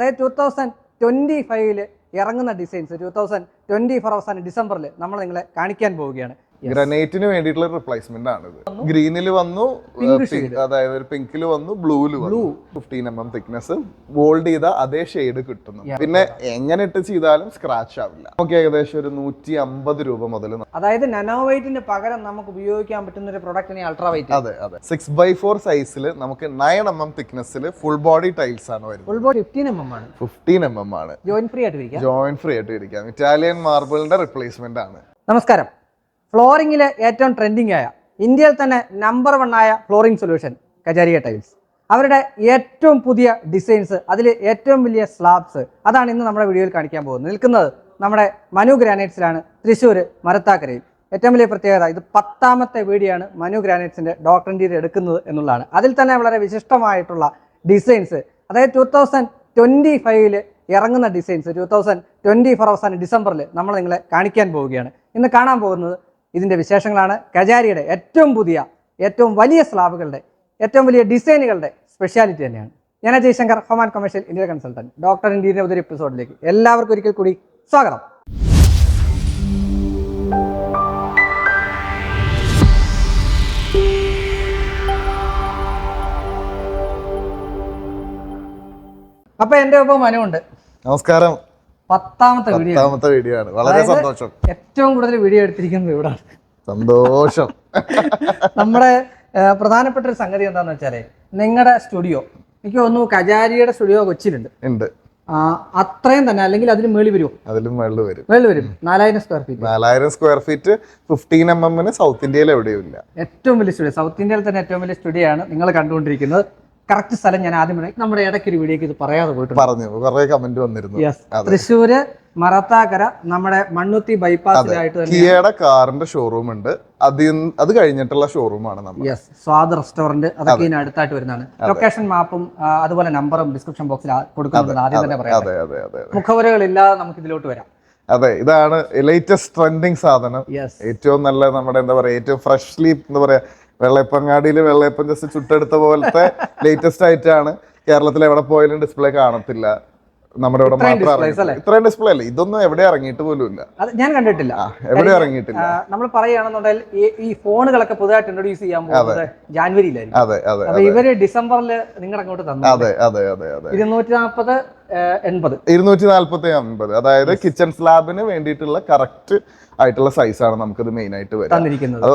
അതായത് two thousand twenty ഫൈവിൽ ഇറങ്ങുന്ന designs two thousand twenty four അവസാനം ഡിസംബറിൽ നമ്മൾ നിങ്ങളെ കാണിക്കാൻ പോവുകയാണ്. ഗ്രനൈറ്റിന് വേണ്ടിയിട്ടുള്ള റിപ്ലേസ്മെന്റ് ആണ് ഇത് ഗ്രീനിൽ വന്നു അതായത് ഒരു പിങ്കിൽ വന്നു ബ്ലൂവിൽ വന്നു. Fifteen M M thickness gold ചെയ്ത അതേ ഷെയ്ഡ് കിട്ടുന്നു. പിന്നെ എങ്ങനെ ഇട്ട് ചെയ്താലും സ്ക്രാച്ച് ആവില്ല. നമുക്ക് ഏകദേശം ഒരു നൂറ്റി അമ്പത് രൂപ മുതൽ അതായത് നനോവൈറ്റിന് പകരം നമുക്ക് ഉപയോഗിക്കാൻ പറ്റുന്ന ഒരു പ്രൊഡക്റ്റ് അൾട്രാ വൈറ്റ് അതെ അതെ. സിക്സ് ബൈ ഫോർ സൈസിൽ നമുക്ക് നയൻ എം എം തിക്നെസ്സിൽ ഫുൾ ബോഡി ടൈൽസ് ആണ് വരുന്നത്. Full body fifteen M M ആണ്. ഫിഫ്റ്റീൻ എം എം ആണ്. ജോയിൻ ഫ്രീ ആയിട്ട് ജോയിന്റ് ഫ്രീ ആയിട്ട് ഇരിക്കാം. ഇറ്റാലിയൻ മാർബിളിന്റെ റിപ്ലേസ്മെന്റ് ആണ്. നമസ്കാരം. ഫ്ലോറിംഗിലെ ഏറ്റവും ട്രെൻഡിങ് ആയ ഇന്ത്യയിൽ തന്നെ നമ്പർ വൺ ആയ ഫ്ലോറിംഗ് സൊല്യൂഷൻ കജാരിയ ടൈൽസ് അവരുടെ ഏറ്റവും പുതിയ ഡിസൈൻസ് അതിൽ ഏറ്റവും വലിയ സ്ലാബ്സ് അതാണ് ഇന്ന് നമ്മുടെ വീഡിയോയിൽ കാണിക്കാൻ പോകുന്നത്. നിൽക്കുന്നത് നമ്മുടെ മനു ഗ്രാനൈറ്റ്സിലാണ് തൃശ്ശൂർ മരത്താക്കരയിൽ. ഏറ്റവും വലിയ പ്രത്യേകത ഇത് പത്താമത്തെ വീഡിയോ ആണ് മനു ഗ്രാനൈറ്റ്സിന്റെ ഡോക്ടർ ഇന്ത്യയിൽ എടുക്കുന്നത് എന്നുള്ളതാണ്. അതിൽ തന്നെ വളരെ വിശിഷ്ടമായിട്ടുള്ള ഡിസൈൻസ് അതായത് ടൂ തൗസൻഡ് ട്വന്റി ഫൈവിൽ ഇറങ്ങുന്ന designs two thousand twenty four അവസാനം ഡിസംബറിൽ നമ്മൾ നിങ്ങളെ കാണിക്കാൻ പോവുകയാണ്. ഇന്ന് കാണാൻ പോകുന്നത് ഇതിന്റെ വിശേഷങ്ങളാണ് കജാരിയുടെ ഏറ്റവും പുതിയ ഏറ്റവും വലിയ സ്ലാബുകളുടെ ഏറ്റവും വലിയ ഡിസൈനുകളുടെ സ്പെഷ്യാലിറ്റി തന്നെയാണ്. ഞാൻ Jayashankar Shankar home and commercial India consultant doctor ഇന്ത്യയുടെ പുതിയ എപ്പിസോഡിലേക്ക് എല്ലാവർക്കും ഒരിക്കൽ കൂടി സ്വാഗതം. അപ്പൊ എന്റെ ഒപ്പം മനുണ്ട് നമസ്കാരം. പത്താമത്തെ വീഡിയോ പത്താമത്തെ വീഡിയോ ആണ്. വളരെ സന്തോഷം. ഏറ്റവും കൂടുതൽ വീഡിയോ എടുത്തിരിക്കുന്നത് ഇവിടാണ്. സന്തോഷം. നമ്മുടെ പ്രധാനപ്പെട്ട ഒരു സംഗതി എന്താന്ന് വെച്ചാലേ നിങ്ങളുടെ സ്റ്റുഡിയോ എനിക്ക് തോന്നുന്നു കജാരിയുടെ സ്റ്റുഡിയോ കൊച്ചിയിലുണ്ട്. ഉണ്ട്. അത്രയും തന്നെ അല്ലെങ്കിൽ അതിന് മേളി വരുമോ അതിലും മേളിൽ വരും. മേളി വരും. നാലായിരം സ്ക്വയർ ഫീറ്റ് നാലായിരം സ്ക്വയർ ഫീറ്റ് ഫിഫ്റ്റീൻ എം എമ്മിന് സൗത്ത് ഇന്ത്യയിൽ എവിടെയും ഇല്ല. ഏറ്റവും വലിയ സ്റ്റുഡിയോ സൗത്ത് ഇന്ത്യയിൽ തന്നെ ഏറ്റവും വലിയ സ്റ്റുഡിയോ ആണ് നിങ്ങൾ കണ്ടുകൊണ്ടിരിക്കുന്നത്. കറക്റ്റ് സ്ഥലം ഞാൻ ആദ്യം പറയാം. നമ്മുടെ ഇടയ്ക്ക് ഒരു വീഡിയോക്ക് ഇത് പറയാതെ പോയിട്ടുണ്ട്. പറഞ്ഞു. കുറെ കമന്റ് വന്നിരുന്നു. യെസ് തൃശ്ശൂര് മറത്താക്കര നമ്മുടെ മണ്ണുത്തി ബൈപ്പാസിലായിട്ട് കിയയുടെ കാറിന്റെ ഷോറൂം ഉണ്ട്. അത് അത് കഴിഞ്ഞിട്ടുള്ള ഷോറൂമാണ് നമ്മൾ യെസ് സ്വാദ് റെസ്റ്റോറന്റ് അതൊക്കെ ഇതിന് അടുത്തായിട്ട് വരുന്നതാണ്. ലൊക്കേഷൻ മാപ്പും അതുപോലെ നമ്പറും ഡിസ്ക്രിപ്ഷൻ ബോക്സിൽ കൊടുക്കുന്നത് ആദ്യം തന്നെ പറയാം. മുഖവരകളില്ലാതെ നമുക്ക് ഇതിലോട്ട് വരാം. അതെ. ഇതാണ് ലേറ്റസ്റ്റ് ട്രെൻഡിങ് സാധനം. ഏറ്റവും നല്ല നമ്മുടെ എന്താ പറയാ ഏറ്റവും ഫ്രഷ്ലി എന്താ പറയാ വെള്ളയപ്പങ്ങാടിയിൽ വെള്ളയപ്പം ജസ്റ്റ് ചുട്ടെടുത്ത പോലത്തെ ലേറ്റസ്റ്റ് ആയിട്ടാണ് കേരളത്തിൽ എവിടെ പോയാലും ഡിസ്പ്ലേ കാണത്തില്ല. നമ്മുടെ ഇവിടെ ഇത്രയും മാത്രം? ഇത്രയും ഡിസ്പ്ലേ അല്ലേ? ഇതൊന്നും എവിടെ ഇറങ്ങിയിട്ട് പോലും ഇല്ല അത് ഞാൻ കണ്ടിട്ടില്ല. എവിടെ ഇറങ്ങിയിട്ടില്ല. നമ്മൾ പറയുകയാണെന്നുണ്ടെങ്കിൽ ഈ- ഫോണുകളൊക്കെ പുതുതായിട്ട് ഇൻട്രൊഡ്യൂസ് ചെയ്യാൻ പോകുന്നത് ജാനുവരിയിലായിരുന്നു അതെ അതെ അപ്പൊ ഇവർ ഡിസംബറിൽ നിങ്ങൾ അങ്ങോട്ട് തന്നു അതെ അതെ അതെ അതെ. ഇരുന്നൂറ്റി നാൽപ്പത് എൺപത്. ഇരുന്നൂറ്റി നാല്പത്തി ഒൻപത് അതായത് കിച്ചൺ സ്ലാബിന് വേണ്ടിയിട്ടുള്ള കറക്റ്റ് ആയിട്ടുള്ള സൈസാണ് നമുക്കിത് മെയിൻ ആയിട്ട്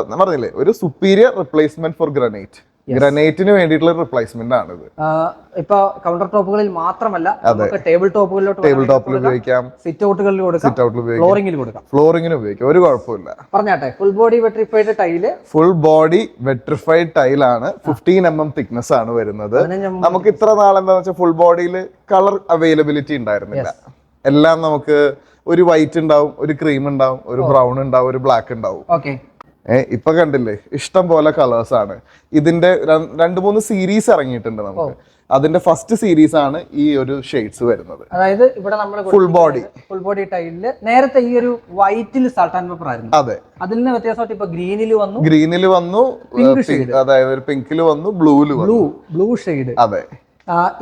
ഞാൻ പറഞ്ഞില്ലേ? ഒരു സുപ്പീരിയർ റിപ്ലേസ്മെന്റ് ഫോർ ഗ്രനൈറ്റ് ഗ്രാനൈറ്റിന് വേണ്ടിയിട്ടുള്ള റിപ്ലേസ്മെന്റ് ആണിത്. ഇത് ഇപ്പൊ കൗണ്ടർ ടോപ്പുകളിൽ മാത്രമല്ല നമുക്ക് ടേബിൾ ടോപ്പുകളിലോട്ട് ടേബിൾ ടോപ്പിൽ ഉപയോഗിക്കാം. സിറ്റ് ഔട്ടുകളിൽ കൊടുക്കാം. സിറ്റ് ഔട്ടിൽ ഉപയോഗിക്കാം. ഫ്ലോറിംഗിൽ കൊടുക്കാം. ഫ്ലോറിംഗിന് ഉപയോഗിക്കാം. ഒരു കുഴപ്പമില്ല. പറഞ്ഞാട്ടെ full body vitrified tile full body vitrified ടൈലാണ് ഫിഫ്റ്റീൻ എം എം തിക്നെസ് ആണ് വരുന്നത്. mm നമുക്ക് ഇത്ര നാളെന്താ വെച്ചാൽ ഫുൾ ബോഡിയിൽ കളർ അവൈലബിലിറ്റി ഉണ്ടായിരുന്നില്ല. എല്ലാം നമുക്ക് ഒരു വൈറ്റ് ഉണ്ടാവും ഒരു ക്രീം ഉണ്ടാവും ഒരു ബ്രൗൺ ഉണ്ടാവും ഒരു ബ്ലാക്ക് ഉണ്ടാവും. ഇപ്പൊ കണ്ടില്ലേ? ഇഷ്ടം പോലെ കളേഴ്സ് ആണ്. ഇതിന്റെ രണ്ടു മൂന്ന് സീരീസ് ഇറങ്ങിയിട്ടുണ്ട് നമുക്ക്. അതിന്റെ ഫസ്റ്റ് സീരീസ് ആണ് ഈ ഒരു ഷെയ്ഡ്സ് വരുന്നത്. അതായത് ഇവിടെ നമ്മൾ ഫുൾ ബോഡി ഫുൾ ബോഡി ടൈലിൽ നേരത്തെ ഈ ഒരു വൈറ്റിൽ സാൾട്ട് ആൻഡ് പേപ്പർ ആയിരുന്നു. അതെ. അതിൽ നിന്ന് വ്യത്യാസമായിട്ട് ഇപ്പൊ ഗ്രീനിൽ വന്നു ഗ്രീനിൽ വന്നു അതായത് ഒരു പിങ്കിൽ വന്നു ബ്ലൂവിൽ വന്നു. ബ്ലൂ ബ്ലൂ ഷെയ്ഡ് അതെ.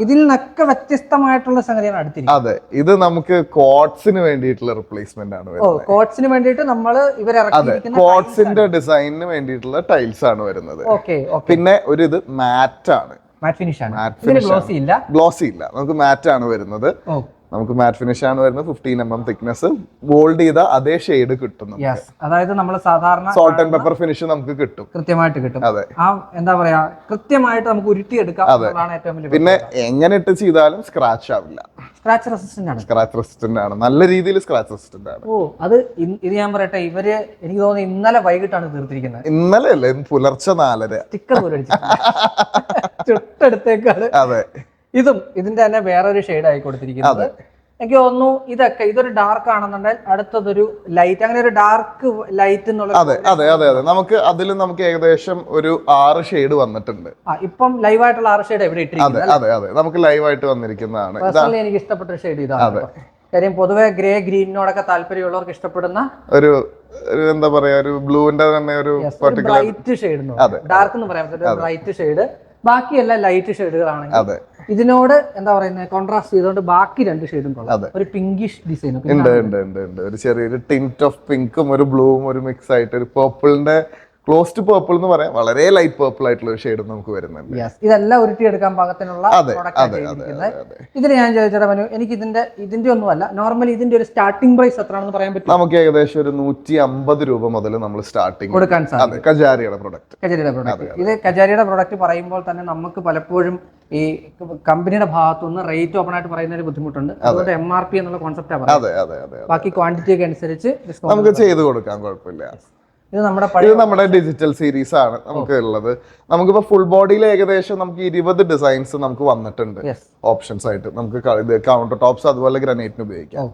ഇതിൽ നിന്നൊക്കെ വ്യത്യസ്തമായിട്ടുള്ള സംഗതിയാണ് അടുത്തിരിക്കുന്നത്. അതെ ഇത് നമുക്ക് കോട്സിന് വേണ്ടിയിട്ടുള്ള റിപ്ലേസ്മെന്റ് ആണ് കോട്സിന് വേണ്ടിയിട്ട് നമ്മൾ അതെ ഇവരിറക്കിയിരിക്കുന്ന കോട്സിന്റെ ഡിസൈനിന് വേണ്ടിയിട്ടുള്ള ടൈൽസ് ആണ് വരുന്നത്. പിന്നെ ഒരു ഇത് മാറ്റ് ആണ്. മാറ്റ് ഫിനിഷ് ആണ്. ഗ്ലോസി ഇല്ല. ഗ്ലോസി ഇല്ല. നമുക്ക് മാറ്റ് ആണ് വരുന്നത്. നമുക്ക് മാറ്റ് ഫിനിഷ് ആണ് വരുന്നത് fifteen M M thickness bold ചെയ്ത അതേ ഷെയ്ഡ് കിട്ടും അതായത് നമ്മൾ സാധാരണ സോൾട്ട് ആൻഡ് പെപ്പർ ഫിനിഷ് നമുക്ക് കിട്ടും. കൃത്യമായിട്ട് കിട്ടും. അതെ. ആ എന്താ പറയാ കൃത്യമായിട്ട് നമുക്ക് ഉരുട്ടിയെടുക്കാം എടുക്കാം ഏറ്റവും വലിയ പിന്നെ എങ്ങനെ ഇട്ട് ചെയ്താലും സ്ക്രാച്ച് ആവില്ല. സ്ക്രാച്ച് റെസിസ്റ്റന്റ് ആണ്. സ്ക്രാച്ച് റെസിസ്റ്റന്റ് ആണ്. നല്ല രീതിയിൽ സ്ക്രാച്ച് റെസിസ്റ്റന്റ് ആണ്. ഓ അത് ഇത് ഞാൻ പറയട്ടെ ഇവർ എനിക്ക് തോന്നുന്നു ഇന്നലെ വൈകിട്ടാണ് തീർത്തിരിക്കുന്നത്. ഇന്നലെ അല്ലേ? പുലർച്ചെ നാലര. സ്റ്റിക്കർ പോലും. ചുട്ടെടുത്തേക്കാണ് അതെ. ഇതും ഇതിന്റെ തന്നെ വേറൊരു ഷെയ്ഡ് ആയി കൊടുത്തിരിക്കുന്നത്. എനിക്ക് തോന്നുന്നു ഇതൊക്കെ ഇതൊരു ഡാർക്ക് ആണെന്നുണ്ടെങ്കിൽ അടുത്തതൊരു ലൈറ്റ് അങ്ങനെ ഒരു ഡാർക്ക് ലൈറ്റ് എന്നുള്ള അതെ അതെ അതെ അതെ. നമുക്ക് അതിൽ നമുക്ക് ഏകദേശം ഒരു ആറ് ഷെയ്ഡ് വന്നിട്ടുണ്ട്. ഇപ്പം ലൈവ് ആയിട്ടുള്ള ആറ് ഷെയ്ഡ് എവിടെ ഇട്ടിരിക്കുന്നത് അതെ അതെ നമുക്ക് ലൈവ് ആയിട്ട് വന്നിരിക്കുന്നതാണ്. പേഴ്സണലി എനിക്ക് ഇഷ്ടപ്പെട്ട ഷെയ്ഡ് ഇതാണ്. കാര്യം പൊതുവെ ഗ്രേ ഗ്രീനിനോടൊക്കെ താല്പര്യമുള്ളവർക്ക് ഇഷ്ടപ്പെടുന്ന ഒരു എന്താ പറയാ ഒരു ബ്ലൂവിന്റെ തന്നെ ഒരു പർട്ടിക്കുലർ ബ്രൈറ്റ് ഷെയ്ഡ് ഡാർക്ക് എന്ന് പറയാൻ പറ്റില്ല ബ്രൈറ്റ് ഷെയ്ഡ് ബാക്കിയെല്ലാം ലൈറ്റ് ഷെയ്ഡുകളാണെങ്കിൽ അതെ. ഇതിനോട് എന്താ പറയുന്നത് കോൺട്രാസ്റ്റ് ചെയ്തുകൊണ്ട് ബാക്കി രണ്ട് ഷെയ്ഡും കൊള്ളാം. ഒരു പിങ്കിഷ് ഡിസൈൻ ഉണ്ട് ഉണ്ട് ഉണ്ട് ഉണ്ട്. ഒരു ചെറിയൊരു ടിന്റ് ഓഫ് പിങ്കും ഒരു ബ്ലൂവും ഒരു മിക്സ് ആയിട്ട് ഒരു പേർപ്പിളിന്റെ ക്ലോസ് ടു പേർപ്പിൾ എന്ന് പറയാം. വളരെ ലൈറ്റ് പേർപ്പിൾ ആയിട്ടുള്ള ഒരു ഷെയ്ഡ് നമുക്ക് വരുന്നുണ്ട്. ഇതെല്ലാം ഉരുട്ടി എടുക്കാൻ പാകത്തിനുള്ള ഇതിന് ഇതിൽ ഞാൻ ചോദിച്ചത് മനു എനിക്ക് ഇതിന്റെ ഇതിന്റെ ഒന്നുമല്ല. നോർമലി ഇതിന്റെ ഒരു സ്റ്റാർട്ടിംഗ് പ്രൈസ് എത്രയാണെന്ന് പറയാൻ പറ്റും നമുക്ക് ഏകദേശം ഒരു നൂറ്റി അമ്പത് രൂപ മുതൽ നമ്മൾ സ്റ്റാർട്ടിംഗ് കൊടുക്കാൻ സാധിക്കും. കജാരിയുടെ പ്രൊഡക്റ്റ് കജാരിയുടെ പ്രോഡക്റ്റ് ഇത് കജാരിയുടെ പ്രോഡക്റ്റ് പറയുമ്പോൾ തന്നെ നമുക്ക് പലപ്പോഴും ഈ കമ്പനിയുടെ ഭാഗത്തുനിന്ന് റേറ്റ് ഓപ്പൺ ആയിട്ട് പറയുന്ന ഒരു ബുദ്ധിമുട്ടുണ്ട്. അതുകൊണ്ട് എം ആർ പി എന്നുള്ള കോൺസെപ്റ്റാണ്. ബാക്കി ക്വാണ്ടിറ്റി ഒക്കെ അനുസരിച്ച് നമുക്ക് ചെയ്ത് കൊടുക്കാൻ കുഴപ്പമില്ല. ഇത് നമ്മുടെ ഇത് നമ്മുടെ ഡിജിറ്റൽ സീരീസ് ആണ് നമുക്ക് ഉള്ളത്. നമുക്കിപ്പോ ഫുൾ ബോഡിയിൽ ഏകദേശം നമുക്ക് ഇരുപത് ഡിസൈൻസ് നമുക്ക് വന്നിട്ടുണ്ട്. ഓപ്ഷൻസ് ആയിട്ട്. നമുക്ക് ഇത് കൗണ്ടർ ടോപ്സ് അതുപോലെ ഗ്രനേറ്റിന് ഉപയോഗിക്കാം.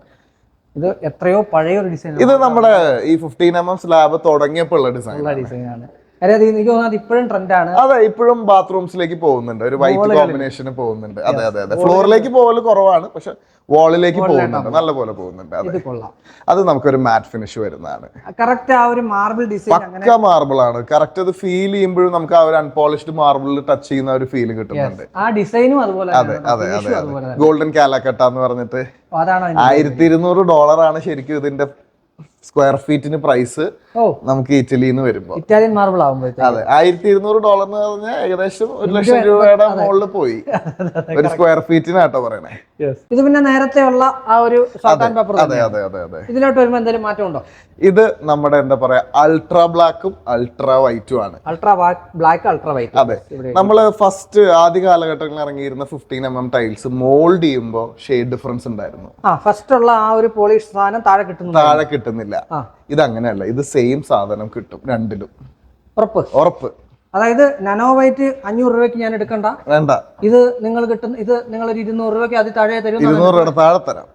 ഇത് എത്രയോ പഴയ ഒരു ഡിസൈൻ ഇത് നമ്മുടെ ഈ ഫിഫ്റ്റീൻ എം എം സ്ലാബ് തുടങ്ങിയപ്പോൾ ഉള്ള ഡിസൈൻ ആണ്. ഡിസൈനാണ് അതായത് എനിക്ക് തോന്നുന്നത് ഇപ്പോഴും ട്രെൻഡാണ് അതെ ഇപ്പോഴും ബാത്റൂംസിലേക്ക് പോകുന്നുണ്ട്. ഒരു വൈറ്റ് കോമ്പിനേഷന് പോകുന്നുണ്ട്. അതെ അതെ അതെ. ഫ്ലോറിലേക്ക് പോകൽ കുറവാണ് പക്ഷെ വാളിലേക്ക് പോകുന്നുണ്ട്. നല്ല പോലെ പോകുന്നുണ്ട്. അതെ. അത് നമുക്കൊരു മാറ്റ് ഫിനിഷ് വരുന്നതാണ്. കറക്റ്റ് ആ ഒരു മാർബിൾ ഡിസൈൻ പക്ക മാർബിൾ ആണ്. കറക്റ്റ് അത് ഫീൽ ചെയ്യുമ്പോഴും നമുക്ക് ആ ഒരു അൺപോളിഷ്ഡ് മാർബിളിൽ ടച്ച് ചെയ്യുന്ന ഒരു ഫീൽ കിട്ടുന്നുണ്ട്. ആ ഡിസൈനും അതുപോലെ അതെ അതെ അതെ. ഗോൾഡൻ കാലക്കട്ട എന്ന് പറഞ്ഞിട്ട് ആയിരത്തി ഇരുന്നൂറ് ഡോളർ ആണ് ശരിക്കും ഇതിന്റെ സ്ക്വയർ ഫീറ്റിന് പ്രൈസ് നമുക്ക് ഇറ്റലിയിൽ നിന്ന് വരുമ്പോ. ഇറ്റാലിയൻ മാർബിൾ ആവുമ്പോ അതെ ആയിരത്തി ഇരുന്നൂറ് ഡോളർ എന്ന് പറഞ്ഞാൽ ഏകദേശം ഒരു ലക്ഷം രൂപയുടെ മുകളിൽ പോയി. ഒരു സ്ക്വയർ ഫീറ്റിനാട്ടോ പറയണേ. ഇത് പിന്നെ നേരത്തെ ഉള്ള ആ ഒരു അതെ അതെ അതെ അതെ ഇതിലോട്ട് വരുമ്പോൾ എന്തെങ്കിലും മാറ്റം ഉണ്ടോ? ഇത് നമ്മുടെ എന്താ പറയാ അൾട്രാ ബ്ലാക്കും അൾട്രാ വൈറ്റും ആണ്. അൾട്രാ ബ്ലാക്ക് അൾട്രാ വൈറ്റ് അതെ. നമ്മൾ ഫസ്റ്റ് ആദ്യ കാലഘട്ടങ്ങളിൽ ഇറങ്ങിയിരുന്ന fifteen M M tiles mould ചെയ്യുമ്പോൾ ഷെയ്ഡ് ഡിഫറൻസ് ഉണ്ടായിരുന്നു. ആ ഫസ്റ്റ് ഉള്ള ആ ഒരു പോളിഷ് സാധനം താഴെ കിട്ടുന്നു താഴെ കിട്ടുന്നില്ല. ആ. ഇത് അങ്ങനെയല്ല ഇത് സെയിം സാധനം കിട്ടും രണ്ടിലും. ഉറപ്പ്. ഉറപ്പ്. അതായത് നനോവൈറ്റ് അഞ്ഞൂറ് രൂപയ്ക്ക് ഞാൻ എടുക്കണ്ട. വേണ്ട. ഇത് നിങ്ങൾ കിട്ടുന്ന ഇത് നിങ്ങൾ ഒരു ഇരുന്നൂറ് രൂപയ്ക്ക് അത് താഴെ തരും ഇരുന്നൂറ് രൂപ താഴെ തരാം.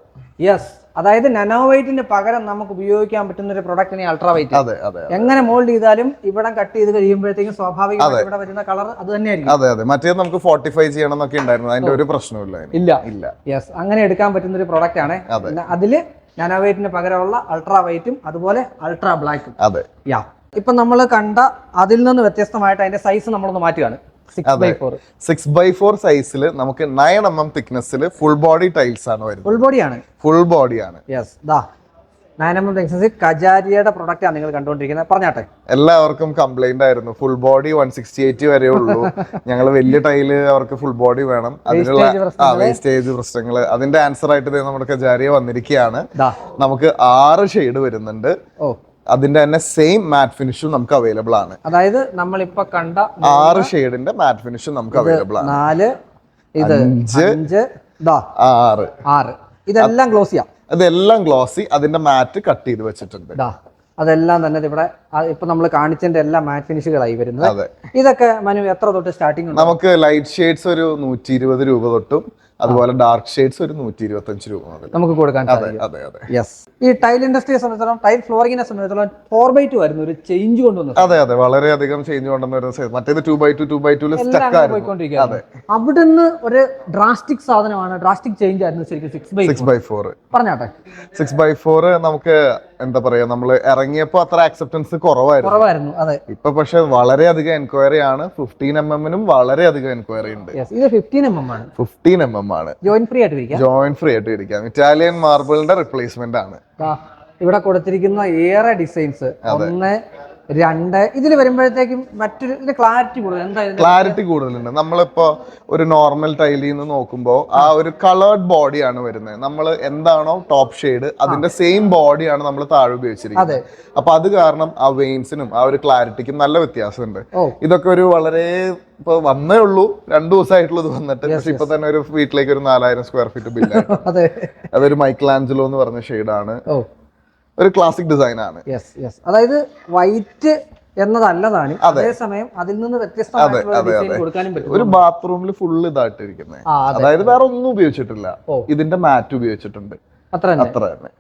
യെസ് അതായത് നനോ വൈറ്റിന് പകരം നമുക്ക് ഉപയോഗിക്കാൻ പറ്റുന്ന ഒരു പ്രൊഡക്റ്റിനെ അൾട്രാ വൈറ്റ് അതെ അതെ എങ്ങനെ മോൾഡ് ചെയ്താലും ഇവിടെ കട്ട് ചെയ്ത് കഴിയുമ്പോഴത്തേക്കും സ്വാഭാവികമായിട്ട് ഇവിടെ വരുന്ന കളർ അത് തന്നെയായിരിക്കും. അതെ അതെ. മറ്റേത് നമുക്ക് ഫോർട്ടിഫൈ ചെയ്യണം എന്നൊക്കെ ഉണ്ടായിരുന്നു. അതിന്റെ ഒരു പ്രശ്നമില്ല. ഇല്ല. ഇല്ല. യെസ് അങ്ങനെ എടുക്കാൻ പറ്റുന്ന ഒരു പ്രൊഡക്റ്റ് ആണ്. അതെ. അതിൽ നാനോ വൈറ്റിന് പകരമുള്ള അൾട്രാ വൈറ്റും അതുപോലെ അൾട്രാ ബ്ലാക്കും. അതെ. യാ. ഇപ്പൊ നമ്മൾ കണ്ട അതിൽ നിന്ന് വ്യത്യസ്തമായിട്ട് അതിന്റെ സൈസ് നമ്മളൊന്ന് മാറ്റുകയാണ്. സിക്സ് ബൈ ഫോർ സൈസിൽ നമുക്ക് നയൻ എം എം തിക്നെസ്സിൽ ഫുൾ ബോഡി ടൈൽസ് ആണ് വരുന്നത്. ഫുൾ ബോഡിയാണ് ഫുൾ ബോഡിയാണ് യെസ് ദാ. കജാരിയുടെ പ്രൊഡക്റ്റ് ആണ് നിങ്ങൾ കണ്ടുകൊണ്ടിരിക്കുന്നത്. പറഞ്ഞാട്ടെ. എല്ലാവർക്കും കംപ്ലൈന്റ് ആയിരുന്നു. Full body one sixty eight വരെ ഉള്ളൂ. ഞങ്ങൾ വലിയ ടൈൽ അവർക്ക് ഫുൾ ബോഡി വേണം. അതിനുള്ള വേസ്റ്റേജ് പ്രശ്നങ്ങൾ അതിന്റെ ആൻസർ ആയിട്ട് നമ്മുടെ കജാരിയ വന്നിരിക്കുകയാണ് നമുക്ക് ആറ് ഷെയ്ഡ് വരുന്നുണ്ട്. ഓ. അതിന്റെ തന്നെ സെയിം മാറ്റ് ഫിനിഷും നമുക്ക് അവൈലബിൾ ആണ്. അതായത് നമ്മൾ ഇപ്പൊ കണ്ട ആറ് ഷെയ്ഡിന്റെ മാറ്റ് ഫിനിഷും നമുക്ക് അവൈലബിൾ ആണ്. നാല് ഇത് അഞ്ച് ആറ്. ആറ്. ഇതെല്ലാം ക്ലോസ് ചെയ്യാം അതെല്ലാം ഗ്ലോസി അതിന്റെ മാറ്റ് കട്ട് ചെയ്ത് വെച്ചിട്ടുണ്ട്. അതെല്ലാം തന്നെ ഇവിടെ ഇപ്പൊ നമ്മൾ കാണിച്ചതിന്റെ എല്ലാ മാറ്റ് ഫിനിഷുകളായി വരുന്നത്. ഇതൊക്കെ മനു എത്ര തൊട്ട് സ്റ്റാർട്ടിങ് നമുക്ക് ലൈറ്റ് ഷെയ്ഡ്സ് ഒരു നൂറ്റി ഇരുപത് രൂപ തൊട്ടും അതുപോലെ ഡാർക്ക് ഷെയ്ഡ്സ് ഒരു നൂറ്റി ഇരുപത്തി അഞ്ച് രൂപ മുതൽ. നമുക്ക് കൊടുക്കാൻ അതെ അതെ അതെ. യെസ് ഈ ടൈൽ ഇൻഡസ്ട്രിയെ സംബന്ധിച്ചിടത്തോളം ടൈൽ ഫ്ലോറിങ്ങിനെ സംബന്ധിച്ചിടത്തോളം ഫോർ ബൈ ടു ആയിരുന്നു ഒരു ചേഞ്ച് കൊണ്ടുവന്നത്. അതെ അതെ. വളരെയധികം ചേഞ്ച് കൊണ്ടുവന്ന ഒരു മറ്റേത് two by two two by two അവിടുന്ന് ഒരു ഡ്രാസ്റ്റിക് സാധനമാണ്. ഡ്രാസ്റ്റിക് ചേഞ്ച് ആയിരുന്നു ശരിക്കും six by six by four പറഞ്ഞാട്ടെ? സിക്സ് ബൈ ഫോർ നമുക്ക് എന്താ പറയാ നമ്മൾ ഇറങ്ങിയപ്പോ അത്ര അക്സെപ്റ്റൻസ് കുറവായിരുന്നു. കുറവായിരുന്നു അതെ. ഇപ്പൊ പക്ഷെ വളരെയധികം എൻക്വയറി ആണ്. ഫിഫ്റ്റീൻ എം എമ്മിനും വളരെയധികം എൻക്വയറി ഉണ്ട്. ഇത് ഫിഫ്റ്റീൻ എം എം ആണ്. ഫിഫ്റ്റീൻ എം എം ആണ്. ജോയിൻ ഫ്രീ ആയിട്ട് ജോയിന്റ് ഫ്രീ ആയിട്ട് ഇരിക്കാം ഇറ്റാലിയൻ മാർബിളിന്റെ റിപ്ലേസ്മെന്റ് ആണ് ഇവിടെ കൊടുത്തിരിക്കുന്ന ഏറെ ഡിസൈൻസ് ഒന്ന് രണ്ട് ഇതിൽ വരുമ്പോഴത്തേക്കും മറ്റൊരു ക്ലാരിറ്റി കൂടുതൽ. എന്തായാലും ക്ലാരിറ്റി കൂടുതലുണ്ട്. നമ്മളിപ്പോ ഒരു നോർമൽ ടൈലിൽ നിന്ന് നോക്കുമ്പോൾ ആ ഒരു കളേർഡ് ബോഡിയാണ് വരുന്നത്. നമ്മൾ എന്താണോ ടോപ്പ് ഷെയ്ഡ് അതിന്റെ സെയിം ബോഡിയാണ് നമ്മൾ താഴെ ഉപയോഗിച്ചിരിക്കുന്നത്. അപ്പൊ അത് കാരണം ആ വെയിൻസിനും ആ ഒരു ക്ലാരിറ്റിക്കും നല്ല വ്യത്യാസമുണ്ട്. ഇതൊക്കെ ഒരു വളരെ ഇപ്പൊ വന്നേ ഉള്ളൂ. രണ്ടു ദിവസമായിട്ടുള്ളത് വന്നിട്ട്. പക്ഷെ ഇപ്പൊ തന്നെ ഒരു വീട്ടിലേക്ക് ഒരു നാലായിരം സ്ക്വയർ ഫീറ്റ് ബില്ല് അതെ. അതൊരു മൈക്കിൾ ആഞ്ചലോ എന്ന് പറഞ്ഞ ഷെയ്ഡാണ് ഒരു ക്ലാസിക് ഡിസൈൻ ആണ്. യെസ് യെസ് അതായത് വൈറ്റ് എന്നതല്ലതാണ് അതേസമയം അതിൽ നിന്ന് വ്യത്യസ്തമായിട്ടുള്ള ഒരു ബാത്റൂമിൽ ഫുള്ള് ഇതായിട്ടിരിക്കുന്നത് അതായത് വേറെ ഒന്നും ഉപയോഗിച്ചിട്ടില്ല. ഇതിന്റെ മാറ്റ് ഉപയോഗിച്ചിട്ടുണ്ട്. അത്ര തന്നെ. അത്ര തന്നെ.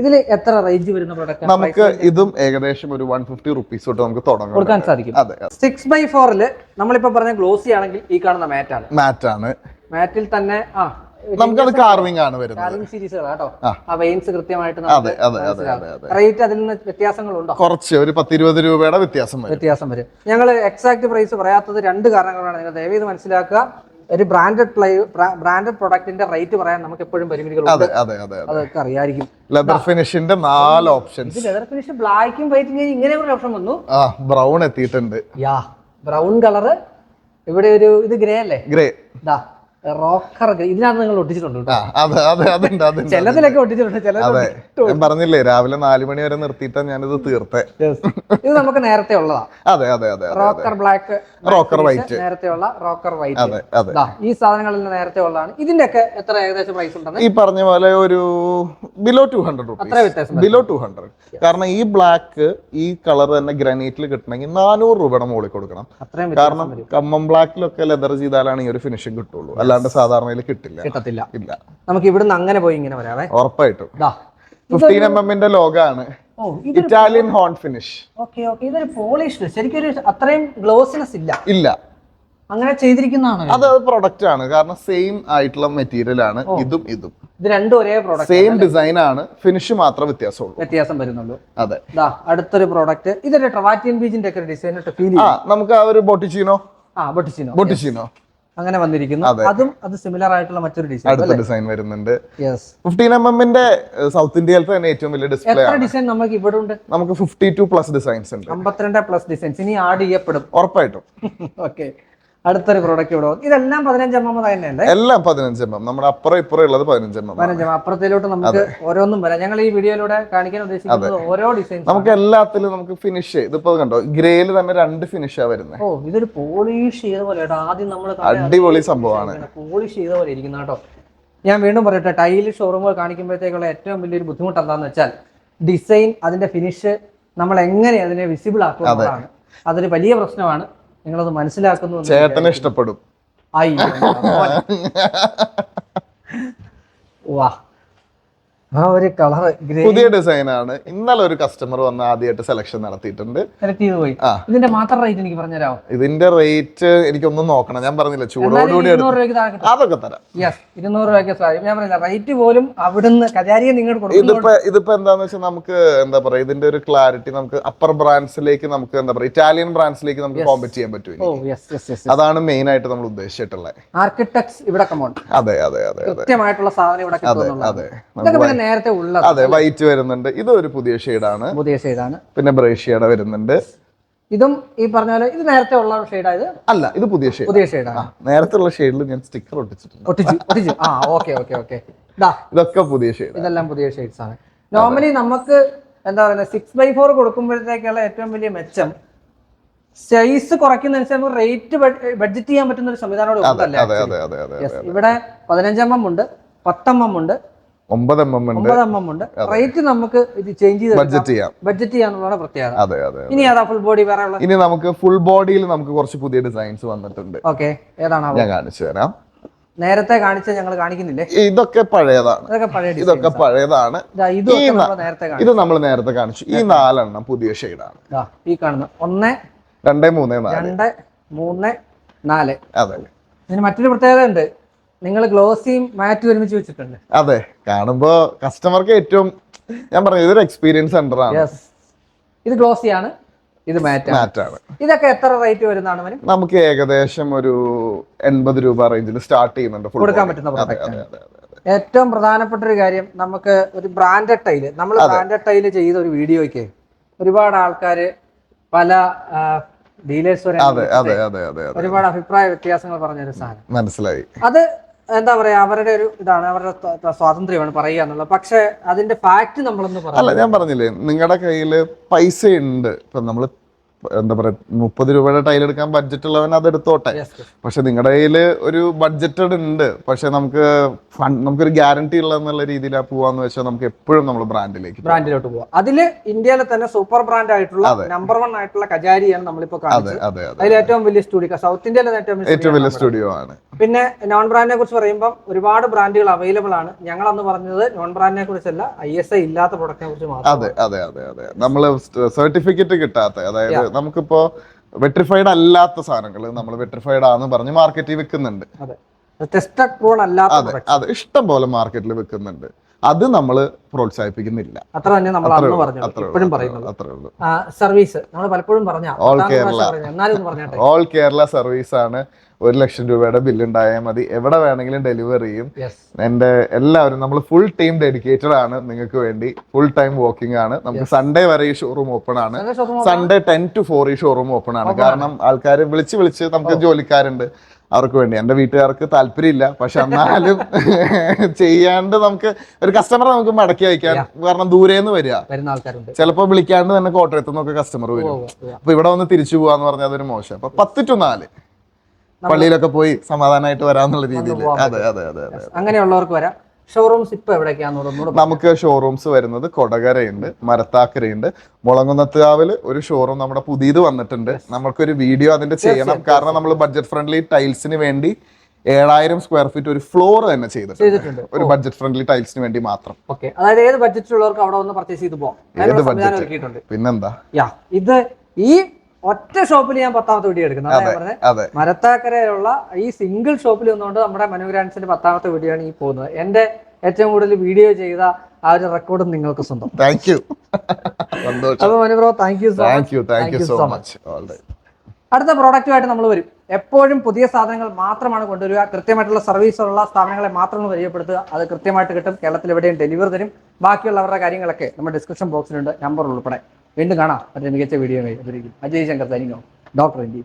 ഇതിൽ എത്ര റേഞ്ച് വരുന്ന പ്രൊഡക്റ്റ് നമുക്ക് ഇതും ഏകദേശം ഒരു വൺ ഫിഫ്റ്റി റുപ്പീസ് തൊട്ട് നമുക്ക് തുടങ്ങാൻ കൊടുക്കാൻ സാധിക്കും. അതെ സിക്സ് ബൈ ഫോറിൽ നമ്മളിപ്പോ പറഞ്ഞ ഗ്ലോസി ആണെങ്കിൽ ഈ കാണുന്ന മാറ്റാണ് മാറ്റാണ് മാറ്റിൽ തന്നെ ആ നമുക്കത് കാർവിംഗ് ആണ് വരുന്നത്. കാർവിംഗ് സീരീസുകൾ കേട്ടോ. ആ. വെയിൻസ് കൃത്യമായിട്ട് അതെ അതെ അതെ റേറ്റ് അതിൽ നിന്ന് വ്യത്യാസങ്ങളുണ്ടോ? കുറച്ച് ഒരു പത്തിരുപത് രൂപയുടെ വ്യത്യാസം വരും. വ്യത്യാസം വരും. ഞങ്ങൾ എക്സാക്ട് പ്രൈസ് പറയാത്തത് രണ്ട് കാരണങ്ങളാണ്. നിങ്ങൾ ദയവ് ഇത് മനസ്സിലാക്കുക. ഒരു ബ്രാൻഡഡ് പ്ലൈ ബ്രാൻഡഡ് പ്രൊഡക്റ്റിന്റെ റേറ്റ് പറയാൻ നമുക്ക് എപ്പോഴും പരിമിതികൾ അതെ അതെ അതെ അതെ. അതൊക്കെ അറിയായിരിക്കും. ലെതർ ഫിനിഷിന്റെ നാല് ഓപ്ഷൻസ് ലെതർ ഫിനിഷ് ബ്ലാക്കും വൈറ്റും ഇങ്ങനെ ഒരു ഓപ്ഷൻ വന്നു. ആ ബ്രൗൺ എത്തിയിട്ടുണ്ട്. യാ ബ്രൗൺ കളറ് ഇവിടെ ഒരു ഇത് ഗ്രേ അല്ലേ? ഗ്രേ ഇതാ റോക്കർ ഇതിനകത്ത് നിങ്ങൾ ഒട്ടിച്ചിട്ടുണ്ട് ചിലതിലൊക്കെ ഒട്ടിച്ചിട്ടുണ്ട് ഞാൻ പറഞ്ഞില്ലേ രാവിലെ നാലു മണി വരെ നിർത്തിയിട്ടാ ഞാനിത് തീർത്തെ. ഇത് നമുക്ക് നേരത്തെ ഉള്ളതാ. അതെ അതെ അതെ റോക്കർ ബ്ലാക്ക് റോക്കർ വൈറ്റ്. നേരത്തെ ഉള്ള റോക്കർ വൈറ്റ്. അതെ അതെ. ഈ സാധനങ്ങളിൽ നേരത്തെ ഉള്ളതാണ്. ഇതിന്റെ ഒക്കെ എത്ര ഏകദേശം പ്രൈസ് ഉണ്ടെന്ന്? ഈ പറഞ്ഞ പോലെ ഒരു ബിലോ ടു ഹൺഡ്രഡ് റുപ്പീസ് വ്യത്യാസം ബിലോ ടു ഹൺഡ്രഡ് കാരണം ഈ ബ്ലാക്ക് ഈ കളർ തന്നെ ഗ്രാനൈറ്റിൽ കിട്ടണമെങ്കിൽ നാനൂറ് രൂപയുടെ മുകളിൽ കൊടുക്കണം. കാരണം കമ്മം ബ്ലാക്കിലൊക്കെ ലെതർ ചെയ്താലാണ് ഈ ഒരു ഫിനിഷിംഗ് കിട്ടുള്ളൂ. അല്ലാണ്ട് സാധാരണയിൽ കിട്ടില്ല. കിട്ടത്തില്ല. ഇല്ല. നമുക്ക് ഇവിടുന്ന് അങ്ങനെ പോയി ഇങ്ങനെ വരാവേ. ഉറപ്പായിട്ടും. ഫിഫ്റ്റീൻ എം എമ്മിന്റെ ലോഗാണ്. Italian horn finish okay okay ഇതൊരു പോളിഷ് ശരിക്കും ഒരു അത്രയും ഗ്ലോസിനെസ് ഇല്ല. ഇല്ല. അങ്ങനെ ചെയ്തിരിക്കുന്നതാണ് അത് പ്രൊഡക്റ്റ് ആണ്. കാരണം സെയിം ആയിട്ടുള്ള മെറ്റീരിയൽ ആണ്. ഇതും ഇതും. ഇത് രണ്ടും ഒരേ പ്രോഡക്റ്റ് സെയിം ഡിസൈൻ ആണ്. ഫിനിഷ് മാത്രം വ്യത്യാസമുള്ളൂ. വ്യത്യാസം വരുന്നുള്ളൂ. അതെ. അടുത്തൊരു പ്രോഡക്റ്റ് ഇതൊരു ട്രവാറ്റിയൻ ബീജിന്റെ ഒക്കെ ഡിസൈൻ ഫീൽ ആ നമുക്ക് ആ ഒരു ബോട്ടിച്ചീനോ ആ ബോട്ടിച്ചീനോ ബൊട്ടിച്ചീനോ അങ്ങനെ വന്നിരിക്കുന്നു. അതും. അത് സിമിലർ ആയിട്ടുള്ള മറ്റൊരു ഡിസൈൻ അടുത്ത ഡിസൈൻ വരുന്നുണ്ട്. യെസ് ഫിഫ്റ്റീൻ എം എമ്മിന്റെ സൗത്ത് ഇന്ത്യയിലത്തെ തന്നെ ഏറ്റവും വലിയ ഡിസ്പ്ലേ ഡിസൈൻ നമുക്ക് ഇവിടെ ഉണ്ട്? നമുക്ക് ഫിഫ്റ്റി ടു പ്ലസ് ഡിസൈൻസ് ഉണ്ട്. അമ്പത്തിരണ്ട് പ്ലസ് ഡിസൈൻസ് ഇനി ആഡ് ചെയ്യപ്പെടും. ഉറപ്പായിട്ടും. ഓക്കെ അടുത്തൊരു പ്രോഡക്റ്റ് ഇവിടെ ഇതെല്ലാം പതിനഞ്ച് എം എം തന്നെയല്ലേ എല്ലാം പതിനഞ്ച് എം എം നമ്മുടെ അപ്പുറം ഇപ്പുറം ഉള്ളത് പതിനഞ്ച് എം എം പതിനഞ്ച് എം അപ്പുറത്തിലോട്ട് നമുക്ക് ഓരോന്നും വരാം. ഞങ്ങൾ ഈ വീഡിയോയിലൂടെ കാണിക്കാൻ ഉദ്ദേശിക്കുന്നത് ഓരോ ഡിസൈൻ നമുക്ക് എല്ലാത്തിലും നമുക്ക് ഫിനിഷ് ഇതിപ്പോ കണ്ടോ? ഗ്രേയിൽ തന്നെ രണ്ട് ഫിനിഷാ വരുന്നത് ഓ ഇതൊരു പോളിഷ് ചെയ്ത പോലെ ആദ്യം നമ്മൾ അടിപൊളി സംഭവമാണ്. പോളിഷ് ചെയ്ത പോലെ ഇരിക്കുന്ന കേട്ടോ. ഞാൻ വീണ്ടും പറയട്ടെ ടൈൽ ഷോറൂമുകൾ കാണിക്കുമ്പോഴത്തേക്കുള്ള ഏറ്റവും വലിയൊരു ബുദ്ധിമുട്ട് എന്താണെന്ന് വെച്ചാൽ ഡിസൈൻ അതിന്റെ ഫിനിഷ് നമ്മൾ എങ്ങനെ അതിനെ വിസിബിൾ ആക്കുന്നതാണ് അതൊരു വലിയ പ്രശ്നമാണ്. നിങ്ങളത് മനസ്സിലാക്കുന്നു ചേട്ടനെ ഇഷ്ടപ്പെടും. വാ. ആ ഒരു കളർ പുതിയ ഡിസൈൻ ആണ് ഇന്നലെ ഒരു കസ്റ്റമർ വന്ന് ആദ്യമായിട്ട് സെലക്ഷൻ നടത്തിയിട്ടുണ്ട്. സെലക്ട് ചെയ്ത് പോയി. ഇതിന്റെ മാത്രം റേറ്റ് എനിക്ക് പറഞ്ഞുതരാമോ? ഇതിന്റെ റേറ്റ് എനിക്കൊന്നും നോക്കണം. ഞാൻ പറഞ്ഞില്ല ചൂടോടുകൂടി അതൊക്കെ തരാം. യെസ് ഇരുന്നൂറ് രൂപയ്ക്ക് ഞാൻ പറഞ്ഞില്ല റേറ്റ് പോലും അവിടുന്ന് കചാരിയെ നിങ്ങൾ ഇതിപ്പോ ഇതിപ്പോ എന്താന്ന് വെച്ചാൽ നമുക്ക് എന്താ പറയാ ഇതിന്റെ ഒരു ക്ലാരിറ്റി നമുക്ക് അപ്പർ ബ്രാൻഡ്സിലേക്ക് നമുക്ക് എന്താ പറയാ ഇറ്റാലിയൻ ബ്രാൻഡ്സിലേക്ക് നമുക്ക് കോമ്പറ്റ് ചെയ്യാൻ പറ്റും യെസ് അതാണ് മെയിൻ ആയിട്ട് നമ്മൾ ഉദ്ദേശിച്ചിട്ടുള്ളത് ആർക്കിടെക്ട്സ് ഇവിടെ അതെ അതെ അതെ കൃത്യമായിട്ടുള്ള സാധനം ഇവിടെ അതെ അതെ. നേരത്തെ ഉള്ളത്. അതെ വൈറ്റ് വരുന്നുണ്ട്. ഇത് ഒരു പുതിയ ഷെയ്ഡാണ് പുതിയ ഷെയ്ഡാണ് പിന്നെ ബ്രേഷ്യയുടെ വരുന്നുണ്ട്. ഇതും ഈ പറഞ്ഞ പോലെ ഇത് നേരത്തെ ഉള്ള ഷെയ്ഡായത് അല്ല ഇത് പുതിയ ഷെയ്ഡ് പുതിയ ഷെയ്ഡാണ് നേരത്തെ ഉള്ള ഷെയ്ഡിൽ ഞാൻ സ്റ്റിക്കർ ഒട്ടിച്ചിട്ടുണ്ട്. ഒട്ടിച്ചു ഒട്ടിച്ചു. ആ ഓക്കെ ഓക്കെ ഓക്കെ ഇതാ ഇതൊക്കെ പുതിയ ഷെയ്ഡ് ഇതെല്ലാം പുതിയ ഷെയ്ഡ്സ് ആണ്. നോർമലി നമുക്ക് എന്താ പറയുക സിക്സ് ബൈ ഫോർ കൊടുക്കുമ്പോഴത്തേക്കുള്ള ഏറ്റവും വലിയ മെച്ചം സൈസ് കുറയ്ക്കുന്നതനുസരിച്ച് റേറ്റ് ബഡ്ജറ്റ് ചെയ്യാൻ പറ്റുന്ന ഒരു സംവിധാനം ഇവിടെ ഉണ്ടല്ലേ അതെ അതെ അതെ അതെ ഇവിടെ പതിനഞ്ച് എം എം ഉണ്ട് പത്തെം എം ഉണ്ട് ഒമ്പത് എം എം ഉണ്ട്. ഒമ്പത് എം എം ഉണ്ട്. റേറ്റ് നമുക്ക് ഇത് ചേഞ്ച് ചെയ്ത് ബഡ്ജറ്റ് ചെയ്യാം. ബഡ്ജറ്റ് ചെയ്യാന്നുള്ളതാണ് പ്രത്യേകത. അതെ അതെ ഇനി അതാ ഫുൾ ബോഡി വേറെ ഇനി നമുക്ക് ഫുൾ ബോഡിയിൽ നമുക്ക് കുറച്ച് പുതിയ ഡിസൈൻസ് വന്നിട്ടുണ്ട്. ഓക്കെ ഏതാണ് ഞാൻ കാണിച്ചു തരാം. നേരത്തെ കാണിച്ച ഞങ്ങൾ കാണിക്കുന്നില്ലേ? ഇതൊക്കെ പഴയതാണ്. ഇതൊക്കെ പഴയ ഇതൊക്കെ പഴയതാണ്. ഇതാ നമ്മൾ നേരത്തെ കാണിച്ചു. ഈ നാലെണ്ണം പുതിയ ഷെയ്ഡാണ്. ഈ കാണുന്ന ഒന്ന് രണ്ടേ മൂന്ന് നാല്. രണ്ട് മൂന്ന് നാല്. അതെ. ഇതിന് മറ്റൊരു പ്രത്യേകത ഉണ്ട്. നിങ്ങൾ ഗ്ലോസിയും മാറ്റും ഒരുമിച്ച് വെച്ചിട്ടുണ്ട്. അതെ കാണുമ്പോ കസ്റ്റമർക്ക് ഏറ്റവും ഞാൻ പറഞ്ഞു ഇതൊരു എക്സ്പീരിയൻസ് സെന്റർ ആണ്. ഇത് ഗ്ലോസി ആണ് ഇത് മാറ്റാണ്. ആണ് ഇതൊക്കെ എത്ര റേറ്റ് വരുന്നതാണ് നമുക്ക് ഏകദേശം ഒരു എൺപത് രൂപ റേഞ്ചിൽ സ്റ്റാർട്ട് ചെയ്യുന്നുണ്ട് കൊടുക്കാൻ പറ്റുന്ന. ഏറ്റവും പ്രധാനപ്പെട്ട ഒരു കാര്യം നമുക്ക് ഒരു ബ്രാൻഡഡ് ടൈൽ നമ്മൾ ബ്രാൻഡഡ് ടൈൽ ചെയ്ത ഒരു വീഡിയോയ്ക്ക് ഒരുപാട് ആൾക്കാര് പല ഡീലേഴ്സ് വരെ ഒരുപാട് അഭിപ്രായ വ്യത്യാസങ്ങൾ പറഞ്ഞൊരു സാധനം. മനസ്സിലായി. അത് എന്താ പറയാ അവരുടെ ഒരു ഇതാണ് അവരുടെ സ്വാതന്ത്ര്യമാണ് പറയുക എന്നുള്ളത്. പക്ഷെ അതിന്റെ ഫാക്ട് നമ്മളൊന്ന് പറയാം. അല്ല ഞാൻ പറഞ്ഞില്ലേ നിങ്ങളുടെ കയ്യിൽ പൈസ ഉണ്ട് ഇപ്പൊ നമ്മൾ എന്താ പറയാ മുപ്പത് രൂപയുടെ ടൈൽ എടുക്കാൻ ബഡ്ജറ്റ് ഉള്ളവൻ അത് എടുത്തോട്ടെ. പക്ഷെ നിങ്ങളുടെ കയ്യിൽ ഒരു ബഡ്ജറ്റഡ് ഉണ്ട്. പക്ഷെ നമുക്ക് ഫണ്ട് നമുക്കൊരു ഗ്യാരണ്ടി ഉള്ള എന്നുള്ള രീതിയിൽ പോവാന്ന് വെച്ചാൽ നമുക്ക് എപ്പോഴും നമ്മൾ ബ്രാൻഡിലേക്ക്. ബ്രാൻഡിലോട്ട് പോവാം. അതിൽ ഇന്ത്യയിലെ തന്നെ സൂപ്പർ ബ്രാൻഡ് ആയിട്ടുള്ള നമ്പർ വൺ ആയിട്ടുള്ള കജാരിയാണ് നമ്മളിപ്പോ അതിൽ ഏറ്റവും വലിയ സ്റ്റുഡിയോ സൗത്ത് ഇന്ത്യയിലെ ഏറ്റവും വലിയ സ്റ്റുഡിയോ ആണ്. പിന്നെ നോൺ ബ്രാൻഡിനെ കുറിച്ച് പറയുമ്പോൾ ഒരുപാട് ബ്രാൻഡുകൾ അവൈലബിൾ ആണ്. ഞങ്ങൾ അന്ന് പറഞ്ഞത് നോൺ ബ്രാൻഡിനെ കുറിച്ചല്ല ഐ എസ് ഐ ഇല്ലാത്ത പ്രൊഡക്റ്റിനെ കുറിച്ച് മാത്രം അതെ അതെ അതെ അതെ. നമ്മൾ സർട്ടിഫിക്കറ്റ് കിട്ടാത്ത അതായത് നമുക്കിപ്പോ വെട്രിഫൈഡ് അല്ലാത്ത സാധനങ്ങൾ നമ്മൾ വെട്രിഫൈഡ് ആണെന്ന് പറഞ്ഞ് മാർക്കറ്റിൽ വെക്കുന്നുണ്ട്. അതെ. അതെ ഇഷ്ടം പോലെ മാർക്കറ്റിൽ വെക്കുന്നുണ്ട്. അത് നമ്മൾ പ്രോത്സാഹിപ്പിക്കുന്നില്ല. അത്ര തന്നെ നമ്മൾ അന്ന് പറഞ്ഞു ഇപ്പോഴും പറയുന്നത്. സർവീസ് നമ്മൾ പലപ്പോഴും പറഞ്ഞ പറഞ്ഞാട്ടെ. ഓൾ കേരള സർവീസ് ആണ് ഒരു ലക്ഷം രൂപയുടെ ബില്ല് ഉണ്ടായാൽ മതി. എവിടെ വേണമെങ്കിലും ഡെലിവറി ചെയ്യും. എന്റെ എല്ലാവരും നമ്മൾ ഫുൾ ടൈം ഡെഡിക്കേറ്റഡ് ആണ് നിങ്ങൾക്ക് വേണ്ടി. ഫുൾ ടൈം വർക്കിംഗ് ആണ്. നമുക്ക് സൺഡേ വരെ ഈ ഷോറൂം ഓപ്പൺ ആണ്. സൺഡേ ടെൻ ടു ഫോർ ഈ ഷോറൂം ഓപ്പൺ ആണ്. കാരണം ആൾക്കാർ വിളിച്ച് വിളിച്ച് നമുക്ക് ജോലിക്കാരുണ്ട്. അവർക്ക് വേണ്ടി. എന്റെ വീട്ടുകാർക്ക് താല്പര്യമില്ല. പക്ഷെ എന്നാലും ചെയ്യാണ്ട് നമുക്ക് ഒരു കസ്റ്റമറെ നമുക്ക് മടക്കി അയക്കാൻ കാരണം ദൂരേന്ന് വരിക. വരുന്ന ആൾക്കാരുണ്ട്. ചിലപ്പോ വിളിക്കാണ്ട് തന്നെ കോട്ടയത്തു നിന്നൊക്കെ കസ്റ്റമർ വരും അപ്പൊ ഇവിടെ വന്ന് തിരിച്ചു പോവാന്ന് പറഞ്ഞാൽ അതൊരു മോശം. അപ്പൊ പത്ത് ടു നാല്. പള്ളിയിലൊക്കെ പോയി സമാധാനമായിട്ട് വരാന്നുള്ള രീതിയിൽ അതെ അതെ അതെ അതെ അങ്ങനെയുള്ളവർക്ക് വരാം. ഷോറൂംസ് ഇപ്പൊ എവിടേക്കാന്ന് നമുക്ക് ഷോറൂംസ് വരുന്നത് കൊടകരയുണ്ട് മരത്താക്കരയുണ്ട്. മുളങ്ങുന്നത്താവിൽ ഒരു ഷോറൂം നമ്മുടെ പുതിയത് വന്നിട്ടുണ്ട്. നമുക്കൊരു വീഡിയോ അതിന്റെ ചെയ്യണം. കാരണം നമ്മൾ ബഡ്ജറ്റ് ഫ്രണ്ട്ലി ടൈൽസിന് വേണ്ടി ഏഴായിരം സ്ക്വയർ ഫീറ്റ് ഒരു ഫ്ലോർ തന്നെ ചെയ്തിട്ടുണ്ട്. ഒരു ബഡ്ജറ്റ് ഫ്രണ്ട്ലി ടൈൽസിന് വേണ്ടി മാത്രം. ഓക്കെ അതായത് ഏത് ബഡ്ജറ്റിലുള്ളവർക്ക് അവിടെ പർച്ചേസ് ചെയ്ത് പോകാം ഏത് സംവിധാനം പിന്നെന്താ? ഇത് ഈ ഒറ്റ ഷോപ്പിൽ ഞാൻ പത്താമത്തെ വീഡിയോ എടുക്കുന്നത്. അതാ ഞാൻ പറഞ്ഞത്. മരത്താക്കരയുള്ള ഈ സിംഗിൾ ഷോപ്പിൽ നിന്നുകൊണ്ട് നമ്മുടെ മനോഗ്രാൻസിന്റെ പത്താമത്തെ വീഡിയോ ആണ് ഈ പോകുന്നത്. എന്റെ ഏറ്റവും കൂടുതൽ വീഡിയോ ചെയ്ത ആ ഒരു റെക്കോർഡും നിങ്ങൾക്ക് സ്വന്തം. താങ്ക് യു അപ്പൊ മനുബ്രോ thank you thank you thank you so much അടുത്ത പ്രോഡക്റ്റുമായിട്ട് നമ്മൾ വരും. എപ്പോഴും പുതിയ സാധനങ്ങൾ മാത്രമാണ് കൊണ്ടുവരിക. കൃത്യമായിട്ടുള്ള സർവീസ് ഉള്ള സ്ഥാപനങ്ങളെ മാത്രം പരിചയപ്പെടുത്തുക. അത് കൃത്യമായിട്ട് കിട്ടും. കേരളത്തിൽ എവിടെയും ഡെലിവറി തരും. ബാക്കിയുള്ളവരുടെ കാര്യങ്ങളൊക്കെ നമ്മുടെ ഡിസ്ക്രിപ്ഷൻ ബോക്സിലുണ്ട് നമ്പർ ഉൾപ്പെടെ. വീണ്ടും കാണാം മറ്റേ മികച്ച വീഡിയോ അജയ് ശങ്കർ തനിങ്ങോ ഡോക്ടർ ഇന്ത്യ